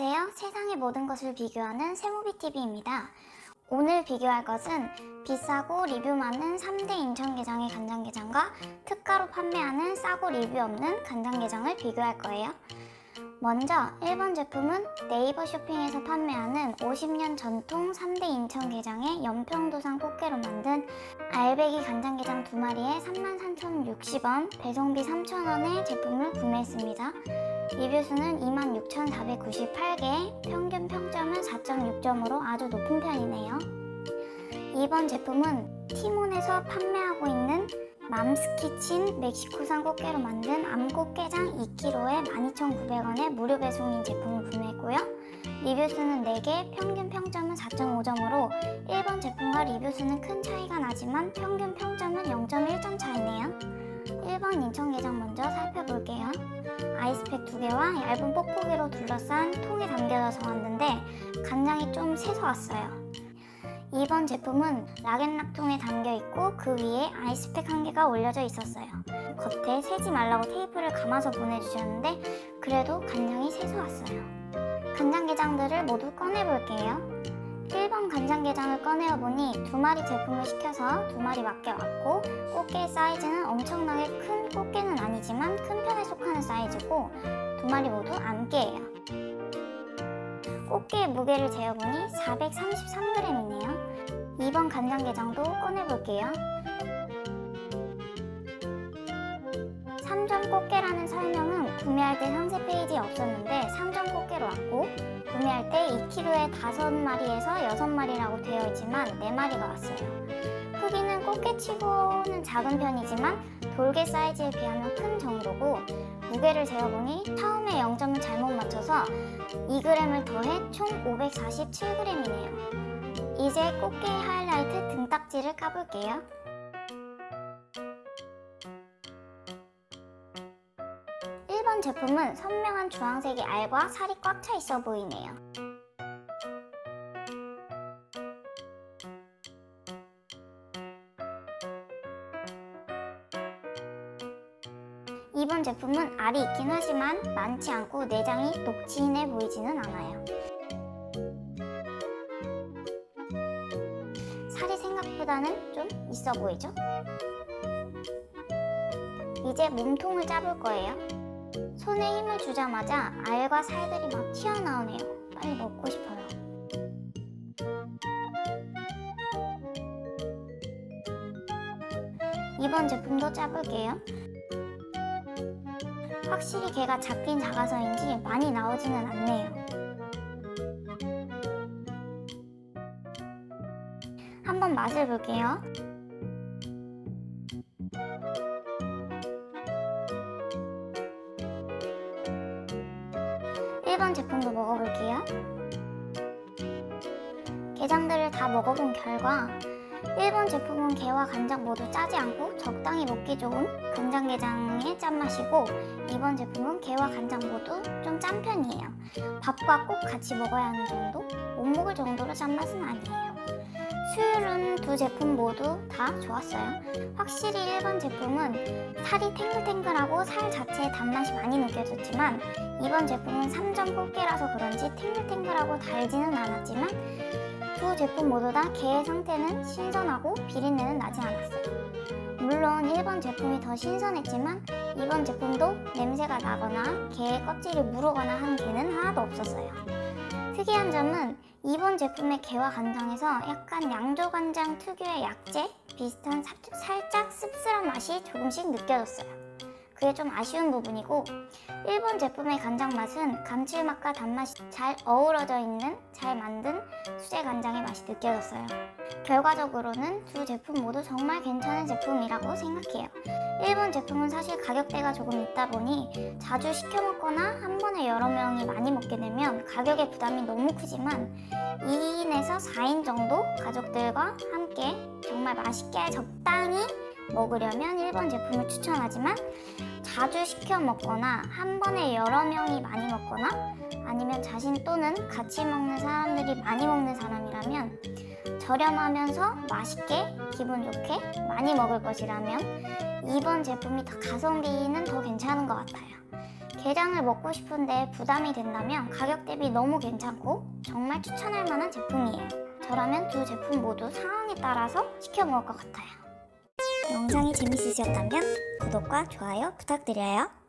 안녕하세요. 세상의 모든 것을 비교하는 세모비TV입니다. 오늘 비교할 것은 비싸고 리뷰 많은 3대 인천게장의 간장게장과 특가로 판매하는 싸고 리뷰 없는 간장게장을 비교할 거예요. 먼저 1번 제품은 네이버 쇼핑에서 판매하는 50년 전통 3대 인천게장의 연평도산 꽃게로 만든 알배기 간장게장 두 마리에 33,060원, 배송비 3,000원의 제품을 구매했습니다. 리뷰 수는 26,498개, 평균 평점은 4.6점으로 아주 높은 편이네요. 이번 제품은 티몬에서 판매하고 있는 맘스키친 멕시코산 꽃게로 만든 암꽃게장 2kg에 12,900원에 무료 배송인 제품을 구매했고요. 리뷰 수는 4개, 평균 평점은 4.5점으로 1번 제품과 리뷰 수는 큰 차이가 나지만 평균 평점은 0.1점 차이네요. 1번 인천게장 먼저 살펴볼게요. 아이스팩 두 개와 얇은 뽁뽁이로 둘러싼 통에 담겨져서 왔는데 간장이 좀 새서 왔어요. 2번 제품은 락앤락통에 담겨 있고 그 위에 아이스팩 한 개가 올려져 있었어요. 겉에 새지 말라고 테이프를 감아서 보내주셨는데 그래도 간장이 새서 왔어요. 간장 게장들을 모두 꺼내볼게요. 1번 간장게장을 꺼내어 보니 두 마리 제품을 시켜서 두 마리 맞게 왔고 꽃게의 사이즈는 엄청나게 큰 꽃게는 아니지만 큰 편에 속하는 사이즈고 두 마리 모두 암깨예요. 꽃게의 무게를 재어보니 433g이네요. 2번 간장게장도 꺼내볼게요. 3점 꽃게라는 설명은 구매할 때 상세 페이지에 없었는데 3점 꽃게로 왔고 구매할 때 2kg에 5마리에서 6마리라고 되어 있지만 4마리가 왔어요. 크기는 꽃게치고는 작은 편이지만 돌게 사이즈에 비하면 큰 정도고 무게를 재어보니 처음에 0점을 잘못 맞춰서 2g을 더해 총 547g이네요. 이제 꽃게의 하이라이트 등딱지를 까볼게요. 제품은 선명한 주황색의 알과 살이 꽉 차 있어 보이네요. 이번 제품은 알이 있긴 하지만 많지 않고 내장이 녹진해 보이지는 않아요. 살이 생각보다는 좀 있어 보이죠? 이제 몸통을 짜볼 거예요. 손에 힘을 주자마자 알과 살들이 막 튀어나오네요. 빨리 먹고 싶어요. 이번 제품도 짜볼게요. 확실히 걔가 작긴 작아서인지 많이 나오지는 않네요. 한번 맛을 볼게요. 일번 제품도 먹어볼게요. 게장들을 다 먹어본 결과 1번 제품은 게와 간장 모두 짜지 않고 적당히 먹기 좋은 간장게장의 짠맛이고 2번 제품은 게와 간장 모두 좀 짠 편이에요. 밥과 꼭 같이 먹어야 하는 정도? 못 먹을 정도로 짠맛은 아니에요. 수율은 두 제품 모두 다 좋았어요. 확실히 1번 제품은 살이 탱글탱글하고 살 자체의 단맛이 많이 느껴졌지만 2번 제품은 3점 꽃게라서 그런지 탱글탱글하고 달지는 않았지만 두 제품 모두 다 게의 상태는 신선하고 비린내는 나지 않았어요. 물론 1번 제품이 더 신선했지만 2번 제품도 냄새가 나거나 게의 껍질이 무르거나 한 게는 하나도 없었어요. 특이한 점은 2번 제품의 게와 간장에서 약간 양조 간장 특유의 약재 비슷한 사- 살짝 씁쓸한 맛이 조금씩 느껴졌어요. 그게 좀 아쉬운 부분이고 1번 제품의 간장 맛은 감칠맛과 단맛이 잘 어우러져 있는 잘 만든 수제 간장의 맛이 느껴졌어요. 결과적으로는 두 제품 모두 정말 괜찮은 제품이라고 생각해요. 1번 제품은 사실 가격대가 조금 있다 보니 자주 시켜 먹거나 한 번에 여러 명이 많이 먹게 되면 가격의 부담이 너무 크지만 2인에서 4인 정도 가족들과 함께 정말 맛있게 적당히 먹으려면 1번 제품을 추천하지만 자주 시켜 먹거나 한 번에 여러 명이 많이 먹거나 아니면 자신 또는 같이 먹는 사람들이 많이 먹는 사람이라면 저렴하면서 맛있게 기분 좋게 많이 먹을 것이라면 2번 제품이 더 가성비는 더 괜찮은 것 같아요. 게장을 먹고 싶은데 부담이 된다면 가격 대비 너무 괜찮고 정말 추천할 만한 제품이에요. 저라면 두 제품 모두 상황에 따라서 시켜 먹을 것 같아요. 영상이 재밌으셨다면 구독과 좋아요 부탁드려요.